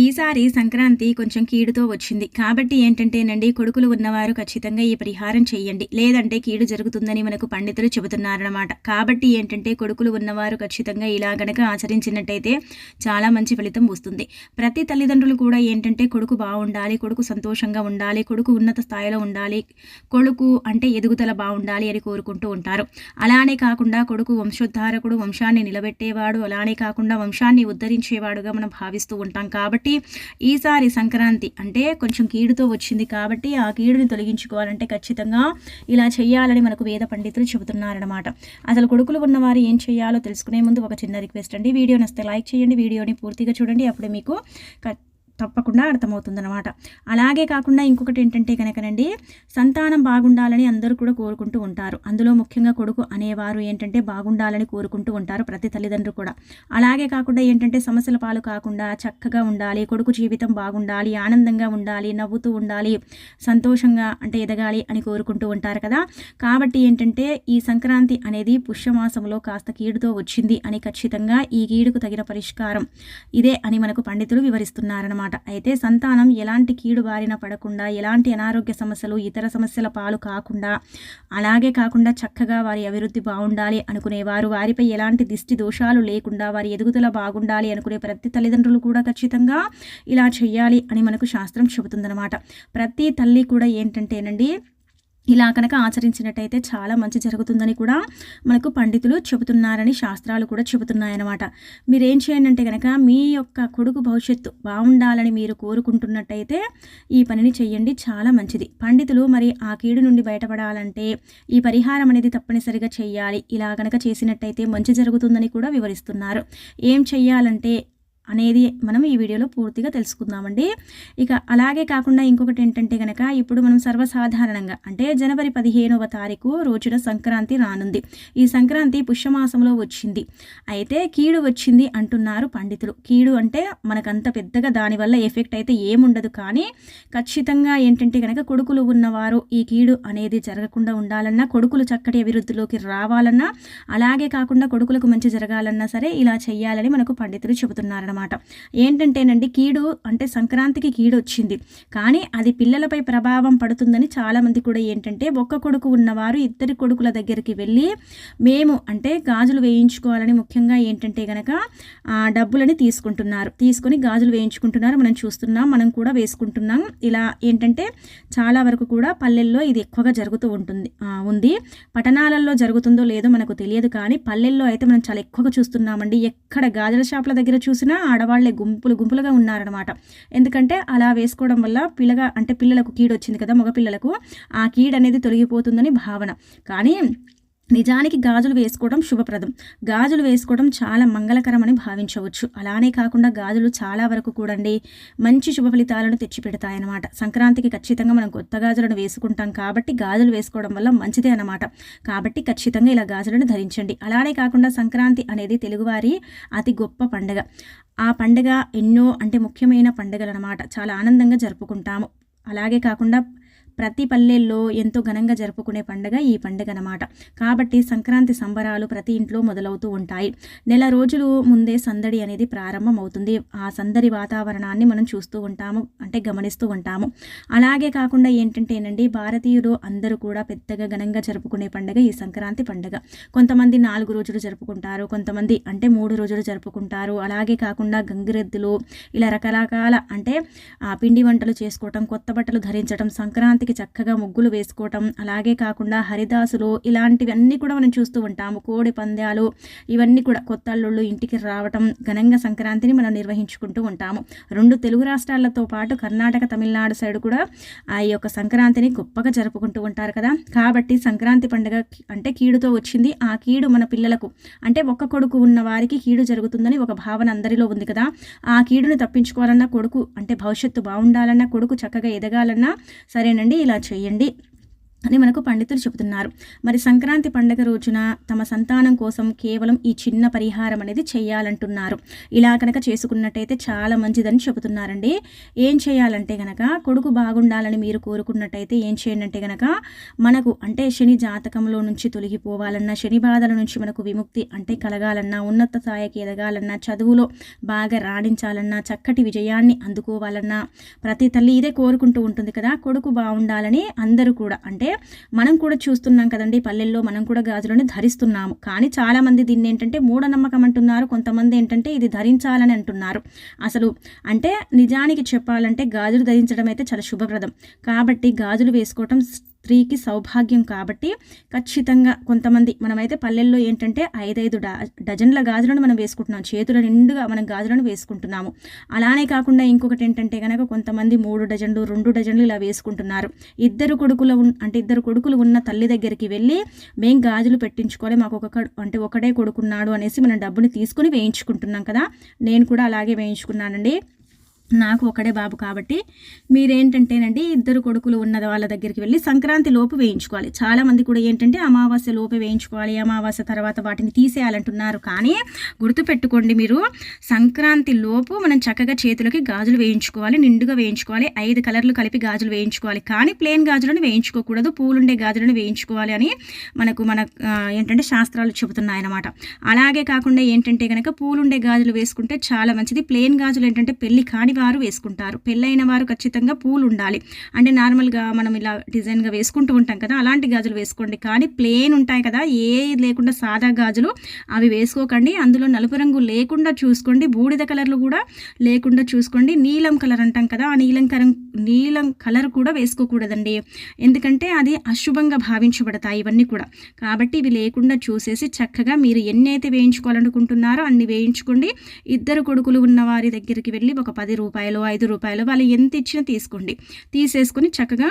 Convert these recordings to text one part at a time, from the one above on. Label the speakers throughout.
Speaker 1: ఈసారి సంక్రాంతి కొంచెం కీడుతో వచ్చింది. కాబట్టి ఏంటంటేనండి కొడుకులు ఉన్నవారు ఖచ్చితంగా ఈ పరిహారం చేయండి. లేదంటే కీడు జరుగుతుందని మనకు పండితులు చెబుతున్నారనమాట కాబట్టి ఏంటంటే కొడుకులు ఉన్నవారు ఖచ్చితంగా ఇలా గనక ఆచరించినట్టయితే చాలా మంచి ఫలితం వస్తుంది. ప్రతి తల్లిదండ్రులు కూడా ఏంటంటే కొడుకు బాగుండాలి కొడుకు సంతోషంగా ఉండాలి కొడుకు ఉన్నత స్థాయిలో ఉండాలి కొడుకు అంటే ఎదుగుదల బాగుండాలి అని కోరుకుంటూ ఉంటారు. అలానే కాకుండా కొడుకు వంశోద్ధారకుడు వంశాన్ని నిలబెట్టేవాడు అలానే కాకుండా వంశాన్ని ఉద్ధరించేవాడుగా మనం భావిస్తూ ఉంటాం. కాబట్టి కాబట్టి ఈసారి సంక్రాంతి అంటే కొంచెం కీడుతో వచ్చింది కాబట్టి ఆ కీడుని తొలగించుకోవాలంటే ఖచ్చితంగా ఇలా చేయాలని మనకు వేద పండితులు చెబుతున్నారనమాట అసలు కొడుకులు ఉన్నవారు ఏం చేయాలో తెలుసుకునే ముందు ఒక చిన్న రిక్వెస్ట్ అండి. వీడియో నస్తే లైక్ చేయండి వీడియోని పూర్తిగా చూడండి. అప్పుడు మీకు తప్పకుండా అర్థమవుతుందన్నమాట. అలాగే కాకుండా ఇంకొకటి ఏంటంటే కనుకనండి సంతానం బాగుండాలని అందరూ కూడా కోరుకుంటూ ఉంటారు. అందులో ముఖ్యంగా కొడుకు అనేవారు ఏంటంటే బాగుండాలని కోరుకుంటూ ఉంటారు ప్రతి తల్లిదండ్రులు కూడా. అలాగే కాకుండా ఏంటంటే సమస్యల పాలు కాకుండా చక్కగా ఉండాలి కొడుకు జీవితం బాగుండాలి ఆనందంగా ఉండాలి నవ్వుతూ ఉండాలి సంతోషంగా అంటే ఎదగాలి అని కోరుకుంటూ ఉంటారు కదా. కాబట్టి ఏంటంటే ఈ సంక్రాంతి అనేది పుష్యమాసంలో కాస్త కీడుతో వచ్చింది అని ఖచ్చితంగా ఈ కీడుకు తగిన పరిష్కారం ఇదే అని మనకు పండితులు వివరిస్తున్నారన్నమాట. అనమాట అయితే సంతానం ఎలాంటి కీడు బారిన పడకుండా ఎలాంటి అనారోగ్య సమస్యలు ఇతర సమస్యల పాలు కాకుండా అలాగే కాకుండా చక్కగా వారి అభివృద్ధి బాగుండాలి అనుకునేవారు. వారిపై ఎలాంటి దిష్టి దోషాలు లేకుండా వారి ఎదుగుదల బాగుండాలి అనుకునే ప్రతి తల్లిదండ్రులు కూడా ఖచ్చితంగా ఇలా చేయాలి అని మనకు శాస్త్రం చెబుతుందన్నమాట. ప్రతి తల్లి కూడా ఏంటంటేనండి ఇలా కనుక ఆచరించినట్టయితే చాలా మంచి జరుగుతుందని కూడా మనకు పండితులు చెబుతున్నారని శాస్త్రాలు కూడా చెబుతున్నాయన్నమాట. మీరేం చేయండి అంటే కనుక మీ యొక్క కొడుకు భవిష్యత్తు బాగుండాలని మీరు కోరుకుంటున్నట్టయితే ఈ పనిని చేయండి చాలా మంచిది. పండితులు మరి ఆ కీడు నుండి బయటపడాలంటే ఈ పరిహారం అనేది తప్పనిసరిగా చేయాలి ఇలా కనుక చేసినట్టయితే మంచి జరుగుతుందని కూడా వివరిస్తున్నారు. ఏం చెయ్యాలంటే అనేది మనం ఈ వీడియోలో పూర్తిగా తెలుసుకుందామండి. ఇక అలాగే కాకుండా ఇంకొకటి ఏంటంటే కనుక ఇప్పుడు మనం సర్వసాధారణంగా అంటే జనవరి పదిహేనవ తారీఖు రోజున సంక్రాంతి రానుంది. ఈ సంక్రాంతి పుష్యమాసంలో వచ్చింది. అయితే కీడు వచ్చింది అంటున్నారు పండితులు. కీడు అంటే మనకంత పెద్దగా దానివల్ల ఎఫెక్ట్ అయితే ఏముండదు. కానీ ఖచ్చితంగా ఏంటంటే కనుక కొడుకులు ఉన్నవారు ఈ కీడు అనేది జరగకుండా ఉండాలన్నా కొడుకులు చక్కటి అభివృద్ధిలోకి రావాలన్నా అలాగే కాకుండా కొడుకులకు మంచి జరగాలన్నా సరే ఇలా చేయాలని మనకు పండితులు చెబుతున్నారన్నమాట. అనమాట ఏంటంటేనండి కీడు అంటే సంక్రాంతికి కీడు వచ్చింది కానీ అది పిల్లలపై ప్రభావం పడుతుందని చాలామంది కూడా ఏంటంటే ఒక్క కొడుకు ఉన్నవారు ఇద్దరి కొడుకుల దగ్గరికి వెళ్ళి మేము అంటే గాజులు వేయించుకోవాలని ముఖ్యంగా ఏంటంటే గనక డబ్బులని తీసుకుంటున్నారు. తీసుకొని గాజులు వేయించుకుంటున్నారు. మనం చూస్తున్నాం మనం కూడా వేసుకుంటున్నాం. ఇలా ఏంటంటే చాలా వరకు కూడా పల్లెల్లో ఇది ఎక్కువగా జరుగుతూ ఉంటుంది. ఉంది. పట్టణాలలో జరుగుతుందో లేదో మనకు తెలియదు కానీ పల్లెల్లో అయితే మనం చాలా ఎక్కువగా చూస్తున్నామండి. ఎక్కడ గాజుల షాపుల దగ్గర చూసినా ఆడవాళ్ళే గుంపులు గుంపులుగా ఉన్నారనమాట ఎందుకంటే అలా వేసుకోవడం వల్ల పిల్లగా అంటే పిల్లలకు కీడు వచ్చింది కదా మగపిల్లలకు ఆ కీడు అనేది తొలగిపోతుందని భావన. కానీ నిజానికి గాజులు వేసుకోవడం శుభప్రదం. గాజులు వేసుకోవడం చాలా మంగళకరమని భావించవచ్చు. అలానే కాకుండా గాజులు చాలా వరకు కూడండి మంచి శుభ ఫలితాలను తెచ్చిపెడతాయన్నమాట. సంక్రాంతికి ఖచ్చితంగా మనం కొత్త గాజులను వేసుకుంటాం కాబట్టి గాజులు వేసుకోవడం వల్ల మంచిదే అన్నమాట. కాబట్టి ఖచ్చితంగా ఇలా గాజులను ధరించండి. అలానే కాకుండా సంక్రాంతి అనేది తెలుగువారి అతి గొప్ప పండుగ. ఆ పండుగ ఎన్నో అంటే ముఖ్యమైన పండుగలు అనమాట చాలా ఆనందంగా జరుపుకుంటాము. అలాగే కాకుండా ప్రతి పల్లెల్లో ఎంతో ఘనంగా జరుపుకునే పండుగ ఈ పండగ అనమాట కాబట్టి సంక్రాంతి సంబరాలు ప్రతి ఇంట్లో మొదలవుతూ ఉంటాయి. నెల రోజులు ముందే సందడి అనేది ప్రారంభమవుతుంది. ఆ సందడి వాతావరణాన్ని మనం చూస్తూ ఉంటాము అంటే గమనిస్తూ ఉంటాము. అలాగే కాకుండా ఏంటంటేనండి భారతీయులు అందరూ కూడా పెద్దగా ఘనంగా జరుపుకునే పండగ ఈ సంక్రాంతి పండుగ. కొంతమంది నాలుగు రోజులు జరుపుకుంటారు కొంతమంది అంటే మూడు రోజులు జరుపుకుంటారు. అలాగే కాకుండా గంగిరెద్దులు ఇలా రకరకాల అంటే పిండి వంటలు చేసుకోవటం కొత్త బట్టలు ధరించడం సంక్రాంతి సంక్రాంతికి చక్కగా ముగ్గులు వేసుకోవటం అలాగే కాకుండా హరిదాసులు ఇలాంటివన్నీ కూడా మనం చూస్తూ ఉంటాము. కోడి పందాలు ఇవన్నీ కూడా కొత్త అల్లుళ్ళు ఇంటికి రావటం ఘనంగా సంక్రాంతిని మనం నిర్వహించుకుంటూ ఉంటాము. రెండు తెలుగు రాష్ట్రాలతో పాటు కర్ణాటక తమిళనాడు సైడ్ కూడా ఆ యొక్క సంక్రాంతిని గొప్పగా జరుపుకుంటూ ఉంటారు కదా. కాబట్టి సంక్రాంతి పండుగ అంటే కీడుతో వచ్చింది. ఆ కీడు మన పిల్లలకు అంటే ఒక్క కొడుకు ఉన్న వారికి కీడు జరుగుతుందని ఒక భావన అందరిలో ఉంది కదా. ఆ కీడును తప్పించుకోవాలన్నా కొడుకు అంటే భవిష్యత్తు బాగుండాలన్నా కొడుకు చక్కగా ఎదగాలన్నా సరేనండి. ఇలా చేయండి. అని మనకు పండితులు చెబుతున్నారు. మరి సంక్రాంతి పండుగ రోజున తమ సంతానం కోసం కేవలం ఈ చిన్న పరిహారం అనేది చేయాలంటున్నారు. ఇలా కనుక చేసుకున్నట్టయితే చాలా మంచిదని చెబుతున్నారండి. ఏం చేయాలంటే గనక కొడుకు బాగుండాలని మీరు కోరుకున్నట్టయితే ఏం చేయండి అంటే గనక మనకు అంటే శని జాతకంలో నుంచి తొలగిపోవాలన్నా శని బాధల నుంచి మనకు విముక్తి అంటే కలగాలన్నా ఉన్నత స్థాయికి ఎదగాలన్నా చదువులో బాగా రాణించాలన్నా చక్కటి విజయాన్ని అందుకోవాలన్నా ప్రతి తల్లి ఇదే కోరుకుంటూ ఉంటుంది కదా. కొడుకు బాగుండాలని అందరూ కూడా అంటే మనం కూడా చూస్తున్నాం కదండి పల్లెల్లో మనం కూడా గాజులను ధరిస్తున్నాము. కానీ చాలామంది దీన్ని ఏంటంటే మూఢనమ్మకం అంటున్నారు. కొంతమంది ఏంటంటే ఇది ధరించాలని అంటున్నారు. అసలు అంటే నిజానికి చెప్పాలంటే గాజులు ధరించడం అయితే చాలా శుభప్రదం. కాబట్టి గాజులు వేసుకోవటం స్త్రీకి సౌభాగ్యం కాబట్టి ఖచ్చితంగా కొంతమంది మనమైతే పల్లెల్లో ఏంటంటే ఐదైదు డజన్ల గాజులను మనం వేసుకుంటున్నాం. చేతుల నిండుగా మనం గాజులను వేసుకుంటున్నాము. అలానే కాకుండా ఇంకొకటి ఏంటంటే కనుక కొంతమంది మూడు డజన్లు రెండు డజన్లు ఇలా వేసుకుంటున్నారు. ఇద్దరు కొడుకుల అంటే ఇద్దరు కొడుకులు ఉన్న తల్లి దగ్గరికి వెళ్ళి మేము గాజులు పెట్టించుకోవాలి మాకు ఒక అంటే ఒకడే కొడుకున్నాడు అనేసి మనం డబ్బుని తీసుకుని వేయించుకుంటున్నాం కదా. నేను కూడా అలాగే వేయించుకున్నానండి. నాకు ఒకడే బాబు కాబట్టి మీరేంటంటేనండి ఇద్దరు కొడుకులు ఉన్న వాళ్ళ దగ్గరికి వెళ్ళి సంక్రాంతి లోపు వేయించుకోవాలి. చాలామంది కూడా ఏంటంటే అమావాస్య లోపు వేయించుకోవాలి అమావాస్య తర్వాత వాటిని తీసేయాలంటున్నారు. కానీ గుర్తుపెట్టుకోండి మీరు సంక్రాంతి లోపు మనం చక్కగా చేతులకి గాజులు వేయించుకోవాలి నిండుగా వేయించుకోవాలి ఐదు కలర్లు కలిపి గాజులు వేయించుకోవాలి. కానీ ప్లేన్ గాజులను వేయించుకోకూడదు పూలుండే గాజులను వేయించుకోవాలి అని మనకు మన ఏంటంటే శాస్త్రాలు చెబుతున్నాయన్నమాట. అలాగే కాకుండా ఏంటంటే కనుక పూలుండే గాజులు వేసుకుంటే చాలా మంచిది. ప్లేన్ గాజులు ఏంటంటే పెళ్ళి కాని వారు వేసుకుంటారు. పెళ్ళైన వారు ఖచ్చితంగా పూలు ఉండాలి అంటే నార్మల్గా మనం ఇలా డిజైన్గా వేసుకుంటూ ఉంటాం కదా అలాంటి గాజులు వేసుకోండి. కానీ ప్లేన్ ఉంటాయి కదా ఏ లేకుండా సాదా గాజులు అవి వేసుకోకండి. అందులో నలుపు రంగు లేకుండా చూసుకోండి. బూడిద కలర్లు కూడా లేకుండా చూసుకోండి. నీలం కలర్ అంటాం కదా ఆ నీలం కలర్ నీలం కలర్ కూడా వేసుకోకూడదండి. ఎందుకంటే అది అశుభంగా భావించబడతాయి ఇవన్నీ కూడా. కాబట్టి ఇవి లేకుండా చూసేసి చక్కగా మీరు ఎన్ని అయితే వేయించుకోవాలనుకుంటున్నారో అన్ని వేయించుకోండి. ఇద్దరు కొడుకులు ఉన్న వారి దగ్గరికి వెళ్ళి ఒక పది రూపాయలు ఐదు రూపాయలు వాళ్ళు ఎంత ఇచ్చినా తీసుకోండి. తీసేసుకొని చక్కగా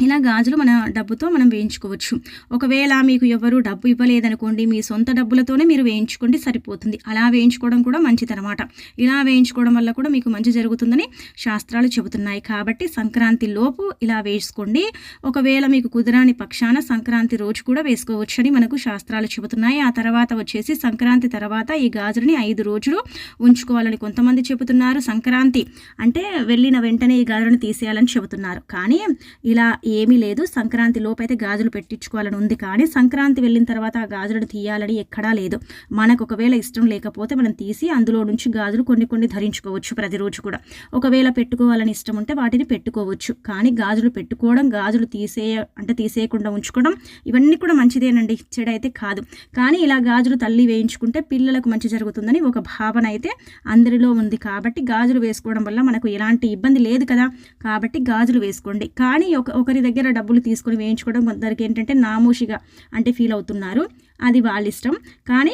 Speaker 1: ఇలా గాజులు మన డబ్బుతో మనం వేయించుకోవచ్చు. ఒకవేళ మీకు ఎవరు డబ్బు ఇవ్వలేదనుకోండి మీ సొంత డబ్బులతోనే మీరు వేయించుకోండి సరిపోతుంది. అలా వేయించుకోవడం కూడా మంచిదనమాట. ఇలా వేయించుకోవడం వల్ల కూడా మీకు మంచి జరుగుతుందని శాస్త్రాలు చెబుతున్నాయి. కాబట్టి సంక్రాంతి లోపు ఇలా వేసుకోండి ఒకవేళ మీకు కుదరాని పక్షాన సంక్రాంతి రోజు కూడా వేసుకోవచ్చని మనకు శాస్త్రాలు చెబుతున్నాయి. ఆ తర్వాత వచ్చేసి సంక్రాంతి తర్వాత ఈ గాజులని ఐదు రోజులు ఉంచుకోవాలని కొంతమంది చెబుతున్నారు. సంక్రాంతి అంటే వెళ్ళిన వెంటనే ఈ గాజులను తీసేయాలని చెబుతున్నారు. కానీ ఇలా ఏమీ లేదు. సంక్రాంతి లోపైతే గాజులు పెట్టించుకోవాలని ఉంది కానీ సంక్రాంతి వెళ్ళిన తర్వాత ఆ గాజులను తీయాలని ఎక్కడా లేదు. మనకు ఒకవేళ ఇష్టం లేకపోతే మనం తీసి అందులో నుంచి గాజులు కొన్ని కొన్ని ధరించుకోవచ్చు ప్రతిరోజు కూడా. ఒకవేళ పెట్టుకోవాలని ఇష్టం ఉంటే వాటిని పెట్టుకోవచ్చు. కానీ గాజులు పెట్టుకోవడం గాజులు తీసే అంటే తీసేయకుండా ఉంచుకోవడం ఇవన్నీ కూడా మంచిదేనండి. చెడైతే కాదు. కానీ ఇలా గాజులు తల్లి వేయించుకుంటే పిల్లలకు మంచి జరుగుతుందని ఒక భావన అయితే అందరిలో ఉంది. కాబట్టి గాజులు వేసుకోవడం వల్ల మనకు ఎలాంటి ఇబ్బంది లేదు కదా. కాబట్టి గాజులు వేసుకోండి. కానీ ఒక ఒకరి ఒకరి దగ్గర డబ్బులు తీసుకొని వేయించుకోవడం కొందరికి ఏంటంటే నామోషిగా అంటే ఫీల్ అవుతున్నారు. అది వాళ్ళ ఇష్టం కానీ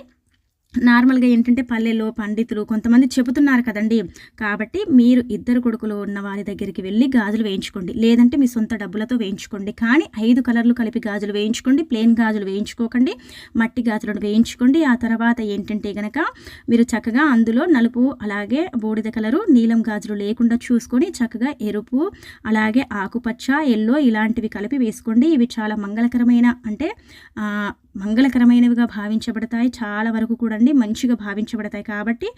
Speaker 1: నార్మల్గా ఏంటంటే పల్లెలో పండితులు కొంతమంది చెబుతున్నారు కదండి. కాబట్టి మీరు ఇద్దరు కొడుకులు ఉన్న వారి దగ్గరికి వెళ్ళి గాజులు వేయించుకోండి. లేదంటే మీ సొంత డబ్బులతో వేయించుకోండి. కానీ ఐదు కలర్లు కలిపి గాజులు వేయించుకోండి. ప్లేన్ గాజులు వేయించుకోకండి. మట్టి గాజులను వేయించుకోండి. ఆ తర్వాత ఏంటంటే కనుక మీరు చక్కగా అందులో నలుపు అలాగే బూడిద కలరు నీలం గాజులు లేకుండా చూసుకొని చక్కగా ఎరుపు అలాగే ఆకుపచ్చ ఎల్లో ఇలాంటివి కలిపి వేసుకోండి. ఇవి చాలా మంగళకరమైన అంటే మంగళకరమైనవిగా భావించబడతాయి. చాలా వరకు కూడా అండి మంచిగా భావించబడతాయి కాబట్టి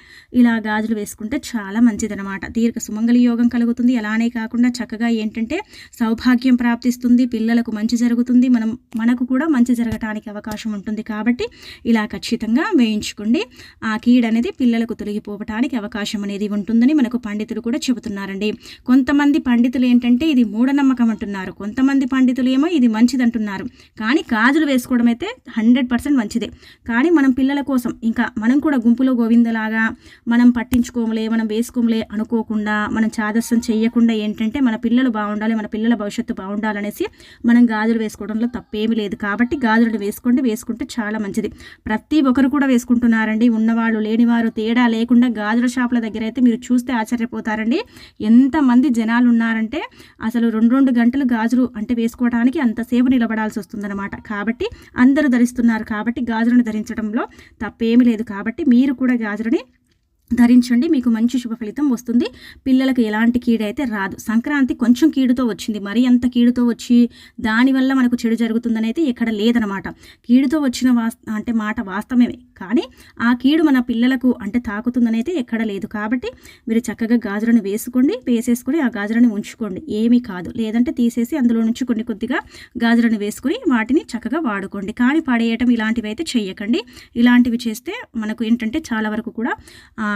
Speaker 1: ఇలా గాజులు వేసుకుంటే చాలా మంచిదనమాట దీర్ఘ సుమంగళి యోగం కలుగుతుంది. అలానే కాకుండా చక్కగా ఏంటంటే సౌభాగ్యం ప్రాప్తిస్తుంది. పిల్లలకు మంచి జరుగుతుంది. మనం మనకు కూడా మంచి జరగటానికి అవకాశం ఉంటుంది కాబట్టి ఇలా ఖచ్చితంగా వేయించుకోండి. ఆ కీడ్ అనేది పిల్లలకు తొలగిపోవటానికి అవకాశం అనేది ఉంటుందని మనకు పండితులు కూడా చెబుతున్నారండి. కొంతమంది పండితులు ఏంటంటే ఇది మూఢనమ్మకం అంటున్నారు. కొంతమంది పండితులు ఏమో ఇది మంచిదంటున్నారు. కానీ గాజులు వేసుకోవడం అయితే హండ్రెడ్ పర్సెంట్ మంచిదే. కానీ మనం పిల్లల కోసం ఇంకా మనం కూడా గుంపులో గోవిందలాగా మనం పట్టించుకోమలే మనం వేసుకోమలే అనుకోకుండా మనం చాదస్సం చేయకుండా ఏంటంటే మన పిల్లలు బాగుండాలి మన పిల్లల భవిష్యత్తు బాగుండాలనేసి మనం గాజులు వేసుకోవడంలో తప్పేమీ లేదు. కాబట్టి గాజులు వేసుకోండి వేసుకుంటే చాలా మంచిది. ప్రతి ఒక్కరు కూడా వేసుకుంటున్నారండి. ఉన్నవాళ్ళు లేనివారు తేడా లేకుండా గాజుల షాపుల దగ్గర అయితే మీరు చూస్తే ఆశ్చర్యపోతారండి. ఎంతమంది జనాలు ఉన్నారంటే అసలు రెండు రెండు గంటలు గాజులు అంటే వేసుకోవడానికి అంతసేపు నిలబడాల్సి వస్తుందన్నమాట. కాబట్టి అందరూ ధరిస్తున్నారు కాబట్టి గాజులను ధరించడంలో తప్పేమీ లేదు కాబట్టి మీరు కూడా గాజులని ధరించండి మీకు మంచి శుభ ఫలితం వస్తుంది. పిల్లలకు ఎలాంటి కీడు అయితే రాదు. సంక్రాంతి కొంచెం కీడుతో వచ్చింది. మరి అంత కీడుతో వచ్చి దానివల్ల మనకు చెడు జరుగుతుందని అయితే ఎక్కడ లేదనమాట. కీడుతో వచ్చిన వాస్ అంటే మాట వాస్తవమే. కానీ ఆ కీడు మన పిల్లలకు అంటే తాకుతుందని అయితే ఎక్కడ లేదు. కాబట్టి మీరు చక్కగా గాజులను వేసుకోండి వేసేసుకొని ఆ గాజులను ఉంచుకోండి. ఏమీ కాదు. లేదంటే తీసేసి అందులో నుంచి కొన్ని కొద్దిగా గాజులను వేసుకొని వాటిని చక్కగా వాడుకోండి. కానీ పడేయటం ఇలాంటివి అయితే చెయ్యకండి. ఇలాంటివి చేస్తే మనకు ఏంటంటే చాలా వరకు కూడా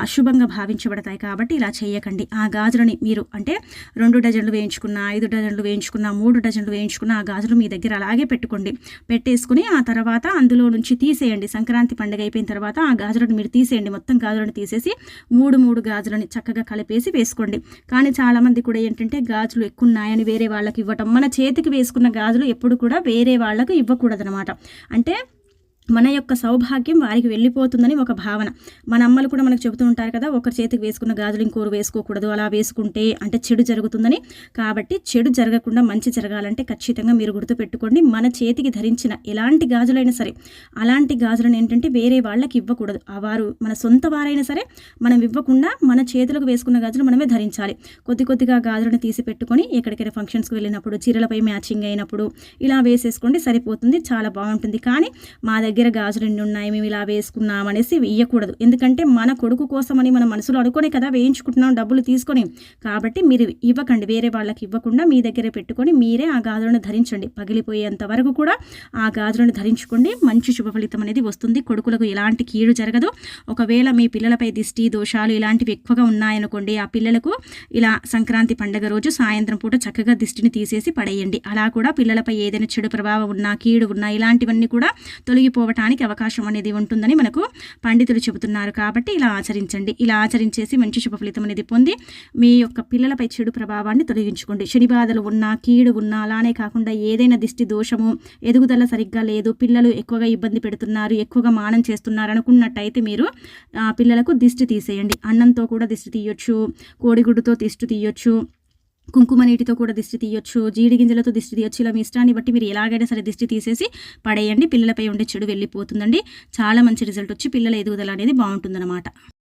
Speaker 1: అశుభంగా భావించబడతాయి. కాబట్టి ఇలా చేయకండి ఆ గాజులని మీరు అంటే రెండు డజన్లు వేయించుకున్న ఐదు డజన్లు వేయించుకున్న మూడు డజన్లు వేయించుకున్న ఆ గాజులు మీ దగ్గర అలాగే పెట్టుకోండి. పెట్టేసుకుని ఆ తర్వాత అందులో నుంచి తీసేయండి. సంక్రాంతి పండుగ అయిపోయిన తర్వాత ఆ గాజులను మీరు తీసేయండి. మొత్తం గాజులను తీసేసి మూడు మూడు గాజులని చక్కగా కలిపేసి వేసుకోండి. కానీ చాలామంది కూడా ఏంటంటే గాజులు ఎక్కువ ఉన్నాయని వేరే వాళ్ళకి ఇవ్వటం మన చేతికి వేసుకున్న గాజులు ఎప్పుడు కూడా వేరే వాళ్ళకు ఇవ్వకూడదనమాట అంటే మన యొక్క సౌభాగ్యం వారికి వెళ్ళిపోతుందని ఒక భావన. మన అమ్మలు కూడా మనకు చెబుతూ ఉంటారు కదా ఒకరి చేతికి వేసుకున్న గాజులు ఇంకోరు వేసుకోకూడదు అలా వేసుకుంటే అంటే చెడు జరుగుతుందని. కాబట్టి చెడు జరగకుండా మంచి జరగాలంటే ఖచ్చితంగా మీరు గుర్తుపెట్టుకోండి మన చేతికి ధరించిన ఎలాంటి గాజులైనా సరే అలాంటి గాజులను ఏంటంటే వేరే వాళ్ళకి ఇవ్వకూడదు. ఆ వారు మన సొంత వారైనా సరే మనం ఇవ్వకుండా మన చేతులకు వేసుకున్న గాజులు మనమే ధరించాలి. కొద్ది కొద్దిగా గాజులను తీసి పెట్టుకొని ఎక్కడికైనా ఫంక్షన్స్కి వెళ్ళినప్పుడు చీరలపై మ్యాచింగ్ అయినప్పుడు ఇలా వేసేసుకోండి సరిపోతుంది చాలా బాగుంటుంది. కానీ మా దగ్గర దగ్గర గాజులు ఎన్ని ఉన్నాయి మేము ఇలా వేసుకున్నాం అనేసి వేయకూడదు. ఎందుకంటే మన కొడుకు కోసమని మన మనసులో అనుకునే కదా వేయించుకుంటున్నాం డబ్బులు తీసుకొని. కాబట్టి మీరు ఇవ్వకండి వేరే వాళ్ళకి ఇవ్వకుండా మీ దగ్గరే పెట్టుకొని మీరే ఆ గాజులను ధరించండి. పగిలిపోయేంత వరకు కూడా ఆ గాజులను ధరించుకోండి మంచి శుభ ఫలితం అనేది వస్తుంది. కొడుకులకు ఎలాంటి కీడు జరగదు. ఒకవేళ మీ పిల్లలపై దిష్టి దోషాలు ఇలాంటివి ఎక్కువగా ఉన్నాయనుకోండి ఆ పిల్లలకు ఇలా సంక్రాంతి పండుగ రోజు సాయంత్రం పూట చక్కగా దిష్టిని తీసేసి పడేయండి. అలా కూడా పిల్లలపై ఏదైనా చెడు ప్రభావం ఉన్నా కీడు ఉన్నా ఇలాంటివన్నీ కూడా తొలగిపోవడం అవ్వటానికి అవకాశం అనేది ఉంటుందని మనకు పండితులు చెబుతున్నారు కాబట్టి ఇలా ఆచరించండి. ఇలా ఆచరించేసి మంచి శుభ ఫలితం అనేది పొంది మీ యొక్క పిల్లలపై చెడు ప్రభావాన్ని తొలగించుకోండి. శని బాధలు ఉన్నా కీడు ఉన్నా అలానే కాకుండా ఏదైనా దిష్టి దోషము ఎదుగుదల సరిగ్గా లేదు పిల్లలు ఎక్కువగా ఇబ్బంది పెడుతున్నారు ఎక్కువగా మానం చేస్తున్నారు అనుకున్నట్టయితే మీరు పిల్లలకు దిష్టి తీసేయండి. అన్నంతో కూడా దిష్టి తీయొచ్చు కోడిగుడ్డుతో దిష్టి తీయొచ్చు కుంకుమ నీటితో కూడా దిష్టి తీయొచ్చు జీడి గింజలతో దిష్టి తీయొచ్చు. ఇలా మీ ఇష్టాన్ని బట్టి మీరు ఎలాగైనా సరే దిష్టి తీసేసి పడేయండి. పిల్లలపై ఉండే చెడు వెళ్ళిపోతుందండి. చాలా మంచి రిజల్ట్ వచ్చి పిల్లల ఎదుగుదల అనేది బాగుంటుందన్నమాట.